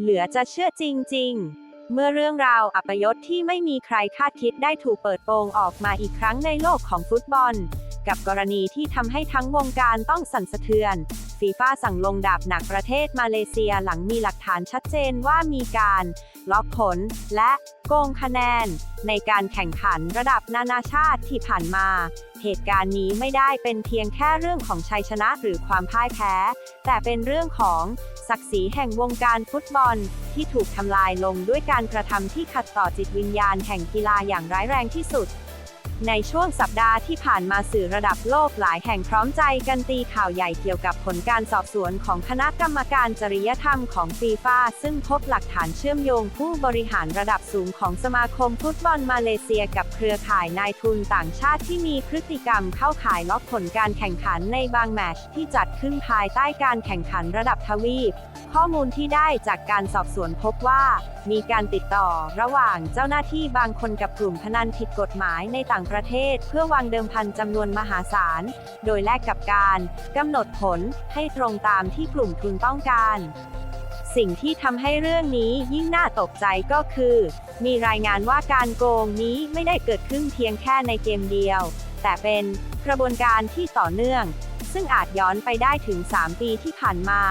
เหลือจะเชื่อจริง ๆเมื่อเรื่องราวอัปยศที่ไม่มีใครคาดคิดได้ถูกเปิดโปงออกมาอีกครั้งในโลกของฟุตบอล กับกรณีที่ทำให้ทั้งวงการต้องสั่นสะเทือน ฟีฟ่าสั่งลงดาบหนักประเทศมาเลเซียหลังมีหลักฐานชัดเจนว่ามีการล็อกผลและโกงคะแนน ในการแข่งขันระดับนานาชาติที่ผ่านมา เหตุการณ์นี้ไม่ได้เป็นเพียงแค่เรื่องของชัยชนะหรือความพ่ายแพ้ แต่เป็นเรื่องของศักดิ์ศรีแห่งวงการฟุตบอล ที่ถูกทำลายลงด้วยการกระทำที่ขัดต่อจิตวิญญาณแห่งกีฬาอย่างร้ายแรงที่สุด ในช่วงสัปดาห์ที่ผ่านมาสื่อระดับโลกหลายแห่งพร้อมใจกันตีข่าวใหญ่เกี่ยวกับผลการสอบสวนของคณะกรรมการจริยธรรมของฟีฟ่าซึ่งพบหลักฐานเชื่อมโยงผู้บริหารระดับสูงของสมาคมฟุตบอลมาเลเซียกับเครือข่ายนายทุนต่างชาติที่มีพฤติกรรมเข้าข่ายล็อกผลการแข่งขันในบางแมตช์ที่จัดขึ้นภายใต้การแข่งขันระดับทวีป ข้อมูลที่ได้จากการสอบสวนพบว่า มีการติดต่อระหว่างเจ้าหน้าที่บางคนกับกลุ่มพนันผิดกฎหมายในต่างประเทศ เพื่อวางเดิมพันจำนวนมหาศาล โดยแลกกับการกำหนดผลให้ตรงตามที่กลุ่มทุนต้องการ สิ่งที่ทำให้เรื่องนี้ยิ่งน่าตกใจก็คือ มีรายงานว่าการโกงนี้ไม่ได้เกิดขึ้นเพียงแค่ในเกมเดียว แต่เป็นกระบวนการที่ต่อเนื่อง ซึ่งอาจย้อนไปได้ถึง 3 ปีที่ผ่านมา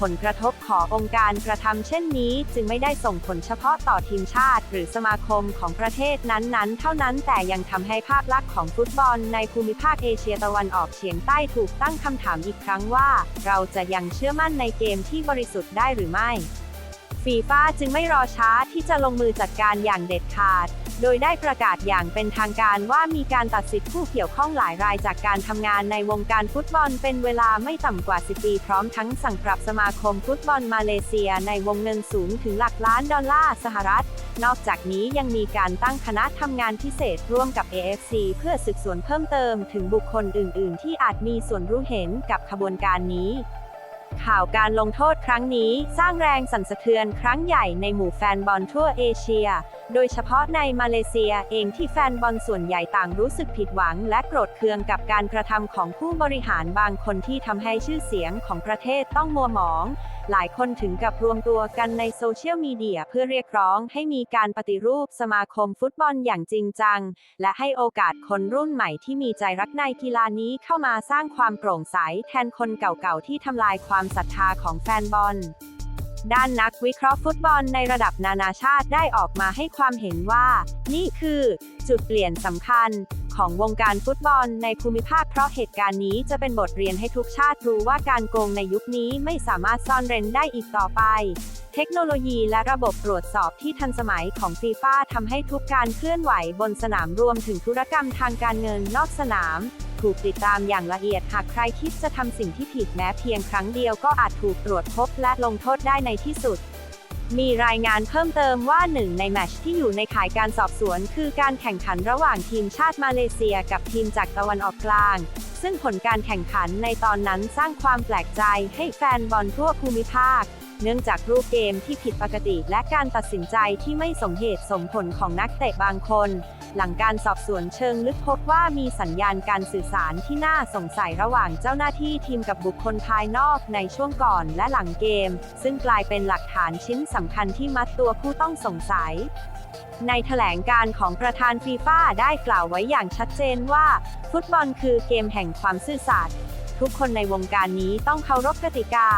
ผลกระทบขององค์การกระทำเช่นนี้ จึงไม่ได้ส่งผลเฉพาะต่อทีมชาติ หรือสมาคมของประเทศนั้นๆ เท่านั้นแต่ยังทำให้ภาพลักษณ์ของฟุตบอลในภูมิภาคเอเชียตะวันออกเฉียงใต้ถูกตั้งคำถามอีกครั้งว่า เราจะยังเชื่อมั่นในเกมที่บริสุทธิ์ได้หรือไม่ ฟีฟ่าจึงไม่รอช้าที่จะลงมือจัดการอย่างเด็ดขาด โดยได้ประกาศอย่างเป็นทางการว่ามีการตัดสิทธิผู้เกี่ยวข้องหลายรายจากการทำงานในวงการฟุตบอลเป็นเวลาไม่ต่ำกว่า 10 ปีพร้อมทั้งสั่งปรับสมาคมฟุตบอลมาเลเซียในวงเงินสูงถึงหลักล้านดอลลาร์สหรัฐ นอกจากนี้ยังมีการตั้งคณะทำงานพิเศษร่วมกับ AFC เพื่อสืบสวนเพิ่มเติมถึงบุคคลอื่น ๆ ที่อาจมีส่วนรู้เห็นกับขบวนการนี้ข่าวการลงโทษครั้งนี้สร้างแรงสั่นสะเทือนครั้งใหญ่ในหมู่แฟนบอลทั่วเอเชีย โดยเฉพาะในมาเลเซียเองที่แฟนบอลส่วนใหญ่ต่างรู้สึกผิดหวัง และโกรธเคืองกับการกระทำของผู้บริหารบางคนที่ทำให้ชื่อเสียงของประเทศต้องมัวหมอง หลายคนถึงกับรวมตัวกันในโซเชียลมีเดียเพื่อเรียกร้องให้มีการปฏิรูปสมาคมฟุตบอลอย่างจริงจัง และให้โอกาสคนรุ่นใหม่ที่มีใจรักในกีฬานี้เข้ามาสร้างความโปร่งใสแทนคนเก่าๆที่ทำลายความศรัทธาของแฟนบอล ด้านนักวิเคราะห์ฟุตบอลในระดับนานาชาติได้ออกมาให้ความเห็นว่า นี่คือ จุดเปลี่ยนสำคัญ ของวงการฟุตบอลในภูมิภาคเพราะเหตุการณ์นี้จะเป็นบทเรียนให้ทุกชาติรู้ว่าการโกงในยุคนี้ไม่สามารถซ่อนเร้นได้อีกต่อไป เทคโนโลยีและระบบตรวจสอบที่ทันสมัยของฟีฟ่าทำให้ทุกการเคลื่อนไหวบนสนามรวมถึงธุรกรรมทางการเงินนอกสนาม ถูกติดตามอย่างละเอียด หากใครคิดจะทำสิ่งที่ผิดแม้เพียงครั้งเดียวก็อาจถูกตรวจพบและลงโทษได้ในที่สุด มีรายงานเพิ่มเติมว่าหนึ่งในแมชที่อยู่ในข่ายการสอบสวน คือการแข่งขันระหว่างทีมชาติมาเลเซียกับทีมจากตะวันออกกลาง ซึ่งผลการแข่งขันในตอนนั้นสร้างความแปลกใจให้แฟนบอลทั่วภูมิภาคเนื่องจากรูปเกมที่ผิดปกติและการตัดสินใจที่ไม่สมเหตุสมผลของนักเตะบางคน หลังการสอบสวนเชิงลึกพบว่ามีสัญญาณการสื่อสารที่น่าสงสัยระหว่างเจ้าหน้าที่ทีมกับบุคคลภายนอกในช่วงก่อนและหลังเกม ซึ่งกลายเป็นหลักฐานชิ้นสำคัญที่มัดตัวผู้ต้องสงสัยในแถลงการของประธานฟีฟ่าได้กล่าวไว้อย่างชัดเจนว่า ฟุตบอลคือเกมแห่งความซื่อสัตย์ทุกคนในวงการนี้ต้องเคารพกติกา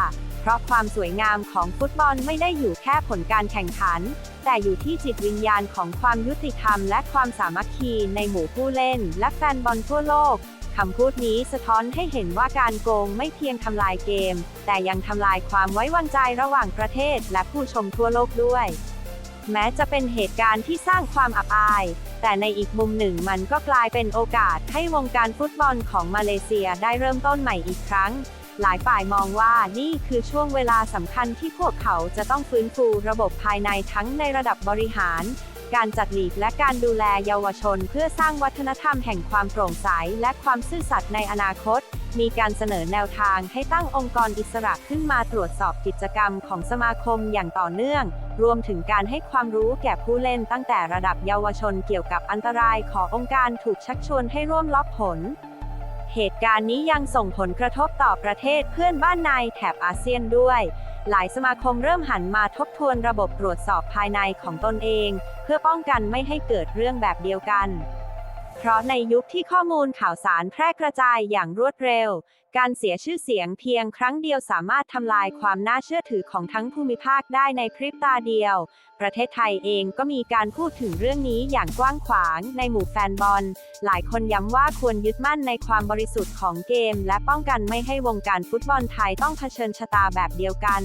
เพราะความสวยงามของฟุตบอลไม่ได้อยู่แค่ผลการแข่งขัน แต่อยู่ที่จิตวิญญาณของความยุติธรรมและความสามัคคีในหมู่ผู้เล่น และแฟนบอลทั่วโลกคำพูดนี้สะท้อนให้เห็นว่าการโกงไม่เพียงทำลายเกม แต่ยังทำลายความไว้วางใจระหว่างประเทศและผู้ชมทั่วโลกด้วย แม้จะเป็นเหตุการณ์ที่สร้างความอับอาย แต่ในอีกมุมหนึ่งมันก็กลายเป็นโอกาสให้วงการฟุตบอลของมาเลเซียได้เริ่มต้นใหม่อีกครั้ง หลายฝ่ายมองว่านี่คือช่วงเวลาสำคัญที่พวกเขาจะต้องฟื้นฟูระบบภายในทั้งในระดับบริหาร การจัดลีกและการดูแลเยาวชน เพื่อสร้างวัฒนธรรมแห่งความโปร่งใสและความซื่อสัตย์ในอนาคต มีการเสนอแนวทางให้ตั้งองค์กรอิสระขึ้นมาตรวจสอบกิจกรรมของสมาคมอย่างต่อเนื่อง รวมถึงการให้ความรู้แก่ผู้เล่นตั้งแต่ระดับเยาวชนเกี่ยวกับอันตรายขององค์การถูกชักชวนให้ร่วมล็อผล เหตุการณ์นี้ยังส่งผลกระทบต่อประเทศเพื่อนบ้านในแถบอาเซียนด้วย หลายสมาคมเริ่มหันมาทบทวนระบบตรวจสอบภายในของตนเอง เพื่อป้องกันไม่ให้เกิดเรื่องแบบเดียวกัน เพราะในยุคที่ข้อมูลข่าวสารแพร่กระจายอย่างรวดเร็ว การเสียชื่อเสียงเพียงครั้งเดียวสามารถทำลายความน่าเชื่อถือของทั้งภูมิภาคได้ในพริบตาเดียว ประเทศไทยเองก็มีการพูดถึงเรื่องนี้อย่างกว้างขวางในหมู่แฟนบอล หลายคนย้ำว่าควรยึดมั่นในความบริสุทธิ์ของเกม และป้องกันไม่ให้วงการฟุตบอลไทยต้องเผชิญชะตาแบบเดียวกัน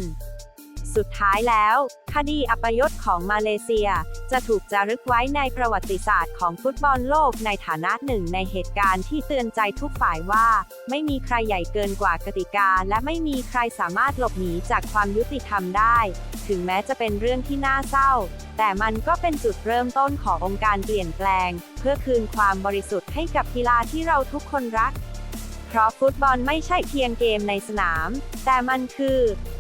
สุดท้ายแล้ว คดีอัปยศของมาเลเซีย จะถูกจารึกไว้ในประวัติศาสตร์ของฟุตบอลโลกในฐานะหนึ่งในเหตุการณ์ที่เตือนใจทุกฝ่ายว่า ไม่มีใครใหญ่เกินกว่ากติกา และไม่มีใครสามารถหลบหนีจากความยุติธรรมได้ ถึงแม้จะเป็นเรื่องที่น่าเศร้า แต่มันก็เป็นจุดเริ่มต้นขององค์การเปลี่ยนแปลง เพื่อคืนความบริสุทธิ์ให้กับกีฬาที่เราทุกคนรักเพราะฟุตบอลไม่ใช่เพียงเกมในสนาม แต่มันคือ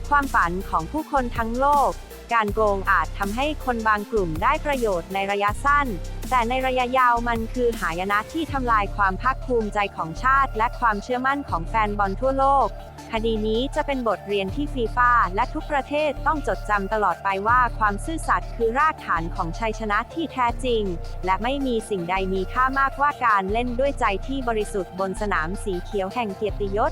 ความฝันของผู้คนทั้งโลก การโกงอาจทำให้คนบางกลุ่มได้ประโยชน์ในระยะสั้น แต่ในระยะยาวมันคือหายนะที่ทำลายความภาคภูมิใจของชาติ และความเชื่อมั่นของแฟนบอลทั่วโลก คดีนี้จะเป็นบทเรียนที่ฟีฟ่าและทุกประเทศต้องจดจำตลอดไปว่าความซื่อสัตย์คือรากฐานของชัยชนะที่แท้จริง และไม่มีสิ่งใดมีค่ามากกว่าการเล่นด้วยใจที่บริสุทธิ์บนสนามสีเขียวแห่งเกียรติยศ